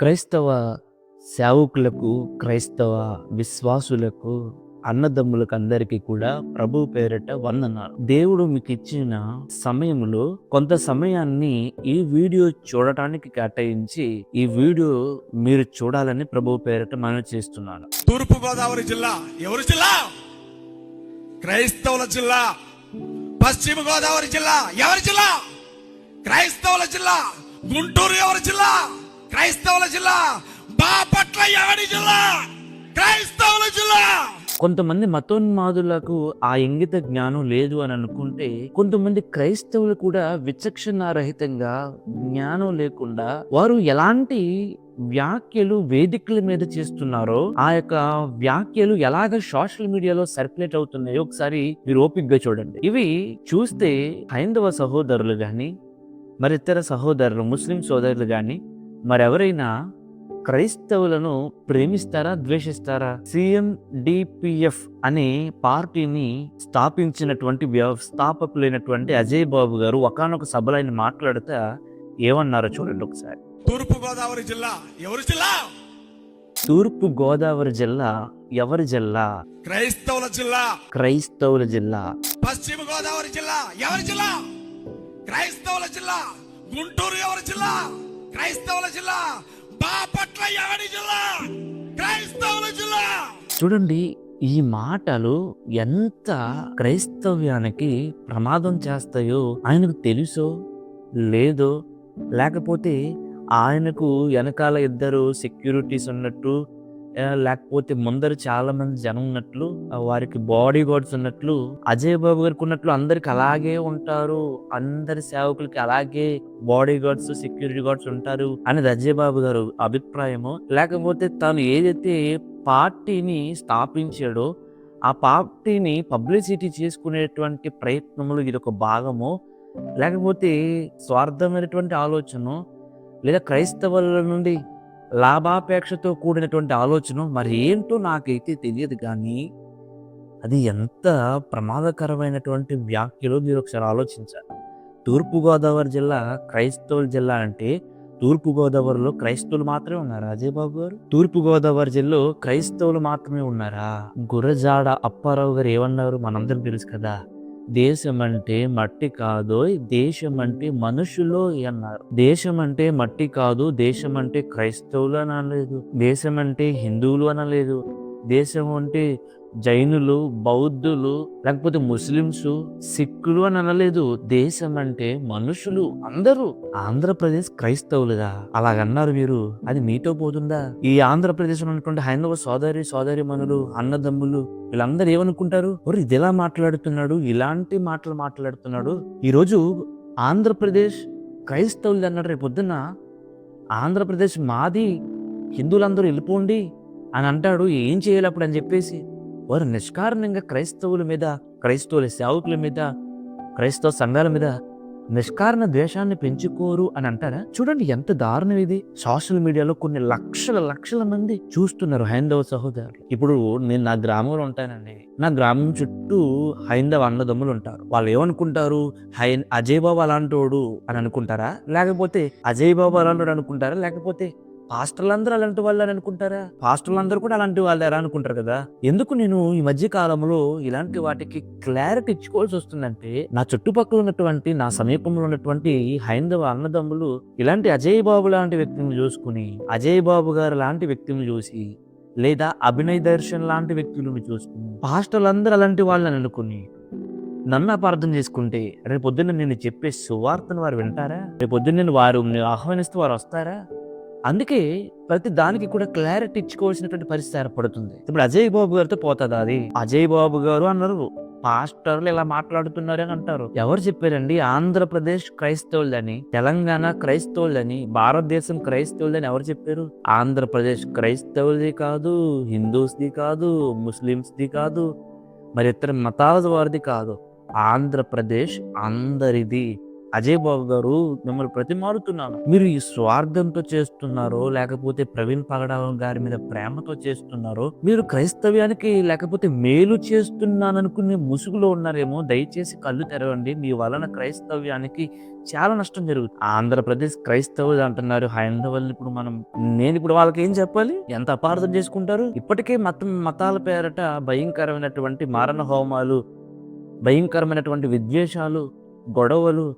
క్రైస్తవ సేవకులకు క్రైస్తవ విశ్వాసులకు అన్నదమ్ములకు అందరికీ కూడా ప్రభు పేరిట వందనాలు. దేవుడు మీకు ఇచ్చిన సమయంలో కొంత సమయాన్ని ఈ వీడియో చూడటానికి కేటాయించి ఈ వీడియో మీరు చూడాలని ప్రభు పేరిట మనం చేస్తున్నాను. తూర్పు గోదావరి జిల్లా ఎవరి జిల్లా? క్రైస్తవుల జిల్లా. పశ్చిమ గోదావరి జిల్లా ఎవరి జిల్లా? క్రైస్తవుల జిల్లా. గుంటూరు ఎవరి జిల్లా? క్రైస్తవుల జిల్లా బాపట్ల ఎవరి జిల్లా క్రైస్తవుల జిల్లా. కొంతమంది మతోన్మాదులకు ఆ ఇంగిత జ్ఞానం లేదు అని అనుకుంటే కొంతమంది క్రైస్తవులు కూడా విచక్షణారహితంగా జ్ఞానం లేకుండా వారు ఎలాంటి వ్యాఖ్యలు వేదికల మీద చేస్తున్నారో ఆ యొక్క వ్యాఖ్యలు ఎలాగ సోషల్ మీడియాలో సర్క్యులేట్ అవుతున్నాయో ఒకసారి మీరు ఓపిక్గా చూడండి. ఇవి చూస్తే హైందవ సహోదరులు కానీ మరి ఇతర సహోదరులు ముస్లిం సోదరులు కానీ మరెవరైనా క్రైస్తవులను ప్రేమిస్తారా ద్వేషిస్తారా? సీఎం డిపిఎఫ్ అనే పార్టీని స్థాపించినటువంటి వ్యవస్థాపకులైనటువంటి అజయ్ బాబు గారు ఒకనొక సభలో ఆయన మాట్లాడుతా ఏమన్నారో చూడండి ఒకసారి. తూర్పు గోదావరి జిల్లా ఎవరి జిల్లా? తూర్పు గోదావరి జిల్లా ఎవరి జిల్లా? క్రైస్తవుల జిల్లా. క్రైస్తవుల జిల్లా. పశ్చిమ గోదావరి జిల్లా ఎవరి జిల్లా? క్రైస్తవుల జిల్లా. గుంటూరు ఎవరి జిల్లా? క్రైస్తవుల జిల్లా బాపట్ల ఎవరి జిల్లా? క్రైస్తవుల జిల్లా. చూడండి ఈ మాటలు ఎంత క్రైస్తవ్యానికి ప్రమాదం చేస్తాయో ఆయనకు తెలుసో లేదో? లేకపోతే ఆయనకు వెనకాల ఇద్దరు సెక్యూరిటీస్ ఉన్నట్టు లేకపోతే ముందర చాలా మంది జనం ఉన్నట్లు వారికి బాడీ గార్డ్స్ ఉన్నట్లు అజయ్ బాబు గారికి ఉన్నట్లు అందరికి అలాగే ఉంటారు. అందరి సేవకులకి అలాగే బాడీ గార్డ్స్ సెక్యూరిటీ గార్డ్స్ ఉంటారు అనేది అజయ్ బాబు గారు అభిప్రాయము. లేకపోతే తాను ఏదైతే పార్టీని స్థాపించాడో ఆ పార్టీని పబ్లిసిటీ చేసుకునేటువంటి ప్రయత్నములు ఇది ఒక భాగము. లేకపోతే స్వార్థమైనటువంటి ఆలోచన లేదా క్రైస్తవుల నుండి లాభాపేక్షతో కూడినటువంటి ఆలోచన మరి ఏంటో నాకైతే తెలియదు కానీ అది ఎంత ప్రమాదకరమైనటువంటి వ్యాఖ్యలో మీరు ఒకసారి ఆలోచించాలి. తూర్పుగోదావరి జిల్లా క్రైస్తవుల జిల్లా అంటే తూర్పుగోదావరిలో క్రైస్తవులు మాత్రమే ఉన్నారా అజయ్ బాబు గారు? తూర్పుగోదావరి జిల్లాలో క్రైస్తవులు మాత్రమే ఉన్నారా? గురజాడ అప్పారావు గారు ఏమన్నారు? మనందరం తెలుసు కదా. దేశం అంటే మట్టి కాదు దేశం అంటే మనుషులు అన్నారు. దేశం అంటే మట్టి కాదు దేశం అంటే క్రైస్తవులు అనలేదు దేశం అంటే హిందువులు అనలేదు దేశం అంటే జైనులు బౌద్ధులు లేకపోతే ముస్లిమ్స్ సిక్కులు అని అనలేదు. దేశం అంటే మనుషులు అందరూ. ఆంధ్రప్రదేశ్ క్రైస్తవులుగా. అలాగన్నారు మీరు. అది మీతో పోతుందా? ఈ ఆంధ్రప్రదేశ్ ఉన్నటువంటి హైందవ సోదరి సోదరి మనులు అన్నదమ్ములు వీళ్ళందరూ ఏమనుకుంటారు? ఒరే ఇది ఎలా మాట్లాడుతున్నాడు? ఇలాంటి మాటలు మాట్లాడుతున్నాడు. ఈరోజు ఆంధ్రప్రదేశ్ క్రైస్తవులు అన్నాడు రేపు పొద్దున్న. ఆంధ్రప్రదేశ్ మాది హిందువులందరూ వెళ్ళిపోండి అని అంటాడు. ఏం చేయాలి అప్పుడు అని చెప్పేసి. వారు నిష్కారణంగా క్రైస్తవుల మీద క్రైస్తవుల సేవకుల మీద క్రైస్తవ సంఘాల మీద నిష్కారణ ద్వేషాన్ని పెంచుకోరు అని అంటారా? చూడండి ఎంత దారుణం ఇది. సోషల్ మీడియాలో కొన్ని లక్షల లక్షల మంది చూస్తున్నారు హైందవ సహోదరులు. ఇప్పుడు నేను నా గ్రామంలో ఉంటానండి. నా గ్రామం చుట్టూ హైందవ అన్నదమ్ములు ఉంటారు. వాళ్ళు ఏమనుకుంటారు? హై అజయ్ బాబు అలాంటోడు అని అనుకుంటారా? లేకపోతే అజయ్ బాబు అలాంటోడు అనుకుంటారా? లేకపోతే పాస్టర్లందరూ అలాంటి వాళ్ళు అని అనుకుంటారా? పాస్టర్లందరూ కూడా అలాంటి వాళ్ళే అనుకుంటారు కదా? ఎందుకు నేను ఈ మధ్య కాలంలో ఇలాంటి వాటికి క్లారిటీ ఇచ్చుకోవాల్సి వస్తుందంటే నా చుట్టుపక్కల ఉన్నటువంటి నా సమీపంలో ఉన్నటువంటి హైందవ అన్నదమ్ములు ఇలాంటి అజయ్ బాబు లాంటి వ్యక్తిని చూసుకుని అజయ్ బాబు గారు లాంటి వ్యక్తిని చూసి లేదా అభినయ్ దర్శన్ లాంటి వ్యక్తులను చూసుకుని పాస్టర్లందరూ అలాంటి వాళ్ళని అనుకుని నన్ను అపార్థం చేసుకుంటే రేపు పొద్దున్న నేను చెప్పే సువార్తను వారు వింటారా? రేపు పొద్దున్న నేను వారు ఆహ్వానిస్తూ వారు వస్తారా? అందుకే ప్రతి దానికి కూడా క్లారిటీ ఇచ్చుకోవాల్సినటువంటి పరిస్థితి ఏర్పడుతుంది. ఇప్పుడు అజయ్ బాబు గారితో పోతుంది అది? అజయ్ బాబు గారు అన్నారు పాస్టర్లు ఇలా మాట్లాడుతున్నారు అని అంటారు. ఎవరు చెప్పారండి? ఆంధ్రప్రదేశ్ క్రైస్తవులని తెలంగాణ క్రైస్తవులని భారతదేశం క్రైస్తవులని ఎవరు చెప్పారు? ఆంధ్రప్రదేశ్ క్రైస్తవులది కాదు హిందూస్ది కాదు ముస్లిమ్స్ది కాదు మరి ఇతర మతాల వారిది కాదు. ఆంధ్రప్రదేశ్ అందరిది. అజయ్ బాబు గారు మిమ్మల్ని ప్రతిమారుతున్నాను మీరు ఈ స్వార్థంతో చేస్తున్నారో లేకపోతే ప్రవీణ్ పగడాల గారి మీద ప్రేమతో చేస్తున్నారో మీరు క్రైస్తవ్యానికి లేకపోతే మేలు చేస్తున్నాననుకునే ముసుగులో ఉన్నారేమో దయచేసి కళ్ళు తెరవండి. మీ వలన క్రైస్తవ్యానికి చాలా నష్టం జరుగుతుంది. ఆంధ్రప్రదేశ్ క్రైస్తవులు అంటున్నారు హైందవులు ఇప్పుడు మనం నేను ఇప్పుడు వాళ్ళకి ఏం చెప్పాలి? ఎంత అపార్థం చేసుకుంటారు? ఇప్పటికే మతం మతాల పేరట భయంకరమైనటువంటి మారణ హోమాలు భయంకరమైనటువంటి విద్వేషాలు గొడవలు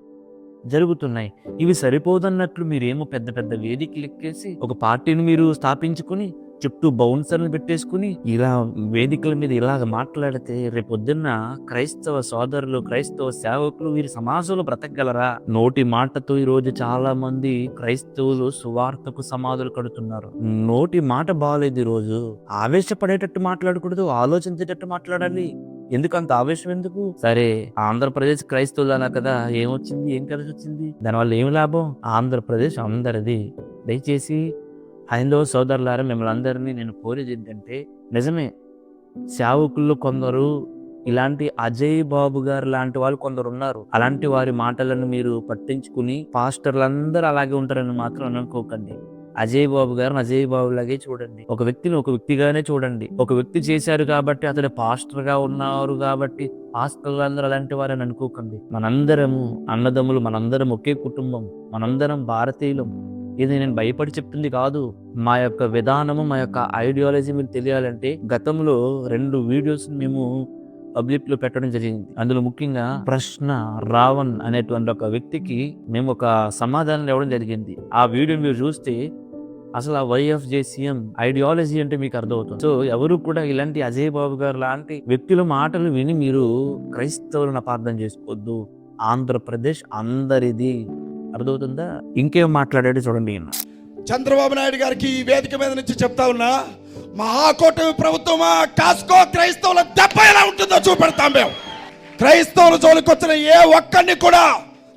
జరుగుతున్నాయి. ఇవి సరిపోదన్నట్లు మీరేమో పెద్ద పెద్ద వేదికలు ఎక్కేసి ఒక పార్టీని మీరు స్థాపించుకుని చుట్టూ బౌన్సర్లు పెట్టేసుకుని ఇలా వేదికల మీద ఇలాగ మాట్లాడితే రేపొద్దున్న క్రైస్తవ సోదరులు క్రైస్తవ సేవకులు వీరి సమాజంలో బ్రతకగలరా? నోటి మాటతో ఈ రోజు చాలా మంది క్రైస్తవులు సువార్తకు సమాధులు కడుతున్నారు. నోటి మాట బాగాలేదు ఈ రోజు. ఆవేశపడేటట్టు మాట్లాడకూడదు ఆలోచించేటట్టు మాట్లాడాలి. ఎందుకు అంత ఆవేశం ఎందుకు? సరే ఆంధ్రప్రదేశ్ క్రైస్తవులు అన్నా కదా ఏమొచ్చింది? ఏం కలిసి వచ్చింది? దానివల్ల ఏం లాభం? ఆంధ్రప్రదేశ్ అందరిది. దయచేసి హైందవ సోదరులారా మిమ్మల్ని అందరినీ నేను కోరేది ఏంటంటే నిజమే సేవకుల్లో కొందరు ఇలాంటి అజయ్ బాబు గారు లాంటి వాళ్ళు కొందరు ఉన్నారు. అలాంటి వారి మాటలను మీరు పట్టించుకుని పాస్టర్లందరూ అలాగే ఉంటారని మాత్రం అనుకోకండి. అజయ్ బాబు గారిని అజయ్ బాబు లాగే చూడండి. ఒక వ్యక్తిని ఒక వ్యక్తిగానే చూడండి. ఒక వ్యక్తి చేశారు కాబట్టి అతడు పాస్టర్గా ఉన్నారు కాబట్టి పాస్టర్లు అందరూ అలాంటి వారని అనుకోకండి. మనందరము అన్నదమ్ములు మనందరం ఒకే కుటుంబం మనందరం భారతీయులం. ఇది నేను భయపడి చెప్తుంది కాదు. మా యొక్క విధానము మా యొక్క ఐడియాలజీ మీకు తెలియాలంటే గతంలో రెండు వీడియోస్ మేము పబ్లిక్లో పెట్టడం జరిగింది. అందులో ముఖ్యంగా ప్రశ్న రావణ్ అనేటువంటి ఒక వ్యక్తికి మేము ఒక సమాధానం ఇవ్వడం జరిగింది. ఆ వీడియో మీరు చూస్తే అసలు ఆ వైఎఫ్జే సీఎం ఐడియాలజీ అంటే మీకు అర్థమవుతుంది. సో ఎవరు కూడా ఇలాంటి అజయ్ బాబు గారు లాంటి వ్యక్తుల మాటలు విని మీరు క్రైస్తవులను అపార్థం చేసుకోవద్దు. ఆంధ్రప్రదేశ్ అందరిది. అర్థమవుతుందా? ఇంకేం మాట్లాడాడు చూడండి చంద్రబాబు నాయుడు గారికి ఈ వేదిక మీద నుంచి చెప్తా ఉన్నా మహాకూటమి ప్రభుత్వమా కాస్కో క్రైస్తవుల దెబ్బ ఎలా ఉంటుందో చూపెడతాం మేము. క్రైస్తవుల జోలికి వచ్చిన ఏ ఒక్కడిని కూడా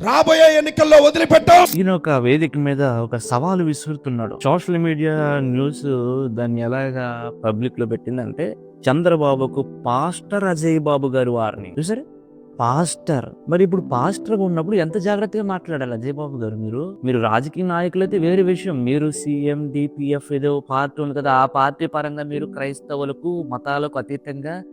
రాబోయే ఎన్నికల్లో వదిలిపెట్టాం. ఈయన ఒక వేదిక మీద ఒక సవాలు విసురుతున్నాడు. సోషల్ మీడియా న్యూస్ దాన్ని ఎలాగా పబ్లిక్లో పెట్టిందంటే చంద్రబాబుకు పాస్టర్ అజయ్ బాబు గారు వారిని. చూసారు? పాస్టర్. మరి ఇప్పుడు పాస్టర్ ఉన్నప్పుడు ఎంత జాగ్రత్తగా మాట్లాడాలి అజయ్ బాబు గారు మీరు? మీరు రాజకీయ నాయకులైతే వేరే విషయం. మీరు సీఎం డిపిఎఫ్ ఏదో పార్టీ ఉంది కదా ఆ పార్టీ పరంగా మీరు క్రైస్తవులకు మతాలకు అతీతంగా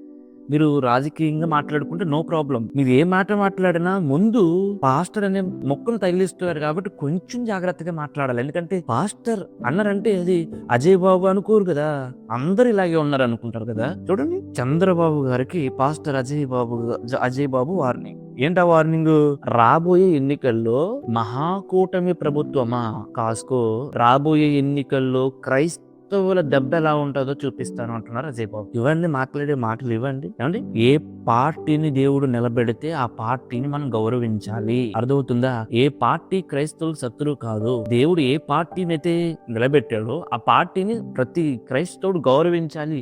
మీరు రాజకీయంగా మాట్లాడుకుంటే నో ప్రాబ్లం. మీరు ఏ మాట మాట్లాడినా ముందు పాస్టర్ అనే మొక్కను తగిలిస్తున్నారు కాబట్టి కొంచెం జాగ్రత్తగా మాట్లాడాలి. ఎందుకంటే పాస్టర్ అన్నారంటే అది అజయ్ బాబు అనుకోరు కదా. అందరు ఇలాగే ఉన్నారు అనుకుంటారు కదా. చూడండి చంద్రబాబు గారికి పాస్టర్ అజయ్ బాబు అజయ్ బాబు వార్నింగ్. ఏంటా వార్నింగ్? రాబోయే ఎన్నికల్లో మహాకూటమి ప్రభుత్వమా? కాస్కో రాబోయే ఎన్నికల్లో క్రైస్త వస్తువుల దెబ్బ ఎలా ఉంటుందో చూపిస్తాను అంటున్నారు అజయ్ బాబు. ఇవ్వండి మాట్లాడే మాటలు ఇవ్వండి. ఏమండి? ఏ పార్టీని దేవుడు నిలబెడితే ఆ పార్టీని మనం గౌరవించాలి. అర్థమవుతుందా? ఏ పార్టీ క్రైస్తవులు శత్రువు కాదు. దేవుడు ఏ పార్టీని అయితే నిలబెట్టాడో ఆ పార్టీని ప్రతి క్రైస్తవుడు గౌరవించాలి.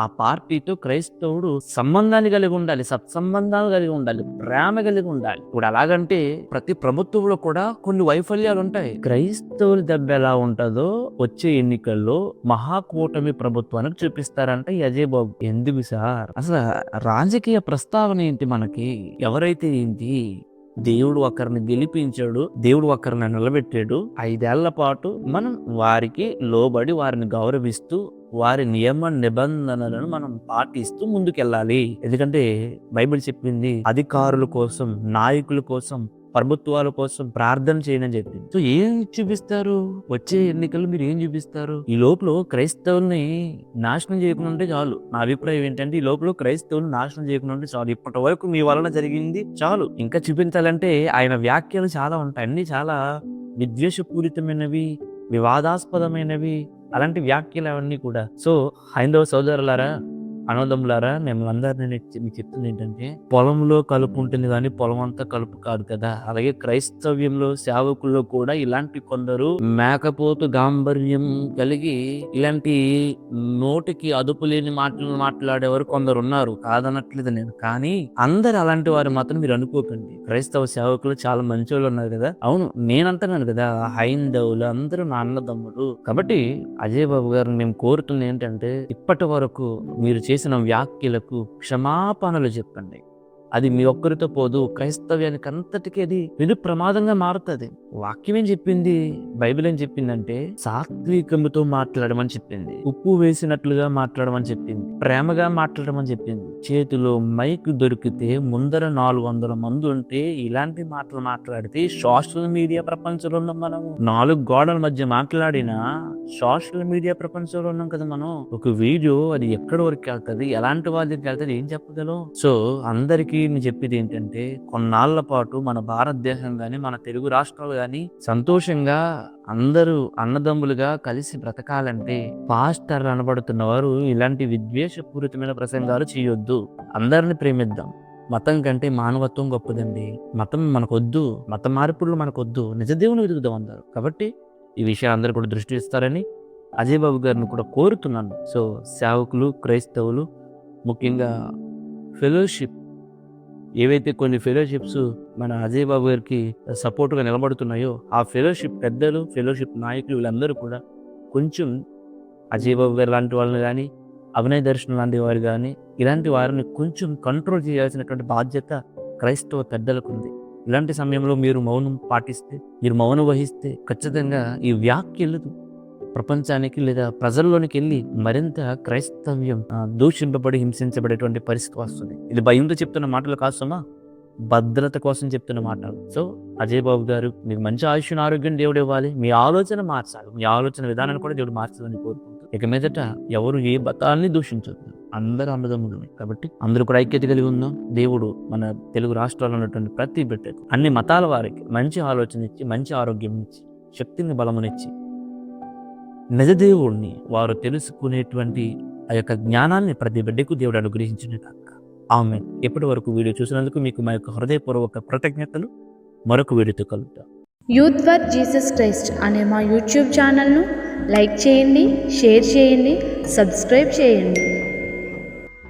ఆ పార్టీతో క్రైస్తవుడు సంబంధాన్ని కలిగి ఉండాలి సత్సంబంధాలు కలిగి ఉండాలి ప్రేమ కలిగి ఉండాలి. ఇప్పుడు అలాగంటే ప్రతి ప్రభుత్వంలో కూడా కొన్ని వైఫల్యాలు ఉంటాయి. క్రైస్తవుల దెబ్బ ఎలా ఉంటుందో వచ్చే ఎన్నికల్లో మహాకూటమి ప్రభుత్వానికి చూపిస్తారంటే అజయ్ బాబు ఎందుకు సార్? అసలు రాజకీయ ప్రస్తావన ఏంటి మనకి? ఎవరైతే ఏంటి? దేవుడు ఒకరిని గెలిపించాడు దేవుడు ఒకరిని నిలబెట్టాడు. ఐదేళ్ళ పాటు మనం వారికి లోబడి వారిని గౌరవిస్తూ వారి నియమ నిబంధనలను మనం పాటిస్తూ ముందుకెళ్ళాలి. ఎందుకంటే బైబిల్ చెప్పింది అధికారుల కోసం నాయకుల కోసం ప్రభుత్వాల కోసం ప్రార్థన చేయని చెప్పింది. సో ఏం చూపిస్తారు? వచ్చే ఎన్నికలు మీరు ఏం చూపిస్తారు? ఈ లోపల క్రైస్తవుల్ని నాశనం చేయకుండా ఉంటే చాలు. నా అభిప్రాయం ఏంటంటే ఈ లోపల క్రైస్తవులు నాశనం చేయకుండా ఉంటే చాలు. ఇప్పటి వరకు మీ వలన జరిగింది చాలు. ఇంకా చూపించాలంటే ఆయన వ్యాఖ్యలు చాలా ఉంటాయి. అన్ని చాలా విద్వేషపూరితమైనవి వివాదాస్పదమైనవి అలాంటి వ్యాఖ్యలు అవన్నీ కూడా. సో హైందవ సోదరులారా అన్నదమ్ములారా మేము అందరినీ మీకు చెప్తుంది ఏంటంటే పొలంలో కలుపు ఉంటుంది కానీ పొలం అంతా కలుపు కాదు కదా. అలాగే క్రైస్తవ్యంలో సేవకుల్లో కూడా ఇలాంటి కొందరు మేకపోతు గాంభర్యం కలిగి ఇలాంటి నోటికి అదుపు లేని మాటలు మాట్లాడేవారు కొందరు ఉన్నారు కాదనట్లేదు నేను. కానీ అందరు అలాంటి వారు మాత్రం మీరు అనుకోకండి. క్రైస్తవ సేవకులు చాలా మంచి వాళ్ళు ఉన్నారు కదా. అవును నేనంటున్నాను కదా హైందవులు అందరూ నాన్నదమ్ములు కాబట్టి అజయ్ బాబు గారు మేము కోరుతుంది ఏంటంటే ఇప్పటి వరకు మీరు చేసిన వ్యాఖ్యలకు క్షమాపణలు చెప్పండి. అది మీ ఒక్కరితో పోదు క్రైస్తవ్యానికి అంతటికీ అది వెను ప్రమాదంగా మారుతుంది. వాక్యం ఏం చెప్పింది? బైబిల్ ఏం చెప్పిందంటే సాత్వికముతో మాట్లాడమని చెప్పింది. ఉప్పు వేసినట్లుగా మాట్లాడమని చెప్పింది. ప్రేమగా మాట్లాడమని చెప్పింది. చేతిలో మైక్ దొరికితే ముందర నాలుగు వందల మంది ఉంటే ఇలాంటి మాటలు మాట్లాడితే సోషల్ మీడియా ప్రపంచంలో ఉన్నాం మనం. నాలుగు గోడల మధ్య మాట్లాడినా సోషల్ మీడియా ప్రపంచంలో ఉన్నాం కదా మనం. ఒక వీడియో అది ఎక్కడి వరకు వెళ్తుంది ఎలాంటి వాళ్ళ దగ్గరికి వెళ్తుంది ఏం చెప్పగలం? సో అందరికీ నేను చెప్పేది ఏంటంటే కొన్నాళ్ళ పాటు మన భారతదేశం కానీ మన తెలుగు రాష్ట్రాలు కానీ సంతోషంగా అందరూ అన్నదమ్ములుగా కలిసి బ్రతకాలంటే పాస్టర్ అనబడుతున్న వారు ఇలాంటి విద్వేషపూరితమైన ప్రసంగాలు చేయొద్దు. అందరిని ప్రేమిద్దాం. మతం కంటే మానవత్వం గొప్పదండి. మతం మనకొద్దు. మత మార్పులు మనకొద్దు. నిజదేవుని వెతుకుదాం అందరు. కాబట్టి ఈ విషయం అందరూ కూడా దృష్టి ఇస్తారని అజయ్ బాబు గారిని కూడా కోరుతున్నాను. సో సేవకులు క్రైస్తవులు ముఖ్యంగా ఫెలోషిప్ ఏవైతే కొన్ని ఫెలోషిప్స్ మన అజయ్ బాబు గారికి సపోర్ట్గా నిలబడుతున్నాయో ఆ ఫెలోషిప్ పెద్దలు ఫెలోషిప్ నాయకులు వీళ్ళందరూ కూడా కొంచెం అజయ్ బాబు గారు లాంటి వాళ్ళని కానీ అభినయ దర్శనం లాంటి వారు కానీ ఇలాంటి వారిని కొంచెం కంట్రోల్ చేయాల్సినటువంటి బాధ్యత క్రైస్తవ పెద్దలకు ఉంది. ఇలాంటి సమయంలో మీరు మౌనం పాటిస్తే మీరు మౌనం వహిస్తే ఖచ్చితంగా ఈ వ్యాఖ్య వెళ్ళదు ప్రపంచానికి లేదా ప్రజల్లోనికి వెళ్ళి మరింత క్రైస్తవ్యం దూషింపబడి హింసించబడేటువంటి పరిస్థితి వస్తుంది. ఇది భయంతో చెప్తున్న మాటలు కాసమా భద్రత కోసం చెప్తున్న మాటలు. సో అజయ్ బాబు గారు మీకు మంచి ఆయుష్యం ఆరోగ్యం దేవుడు ఇవ్వాలి. మీ ఆలోచన మార్చాలి. మీ ఆలోచన విధానాన్ని కూడా దేవుడు మార్చాలని కోరుకుంటూ ఇక మీదట ఎవరు ఏ బతాల్ని దూషించొద్దు. అందరూ అన్నదమ్ములు కాబట్టి అందరూ కూడా ఐక్యత కలిగి ఉందాం. దేవుడు మన తెలుగు రాష్ట్రాల్లో ఉన్నటువంటి ప్రతి బిడ్డకు అన్ని మతాల వారికి మంచి ఆలోచన ఇచ్చి మంచి ఆరోగ్యం ఇచ్చి శక్తిని బలమునిచ్చి నిజదేవుడిని వారు తెలుసుకునేటువంటి ఆ యొక్క జ్ఞానాన్ని ప్రతి బిడ్డకు దేవుడు అనుగ్రహించిన కాక ఆమె ఎప్పటి వరకు వీడియో చూసినందుకు మీకు మా యొక్క హృదయపూర్వక కృతజ్ఞతలు. మరొక వీడియోతో కలుగుతాం యూత్ ఫర్ జీసస్ క్రైస్ట్ అనే మా యూట్యూబ్ ఛానల్ను లైక్ చేయండి షేర్ చేయండి సబ్స్క్రైబ్ చేయండి.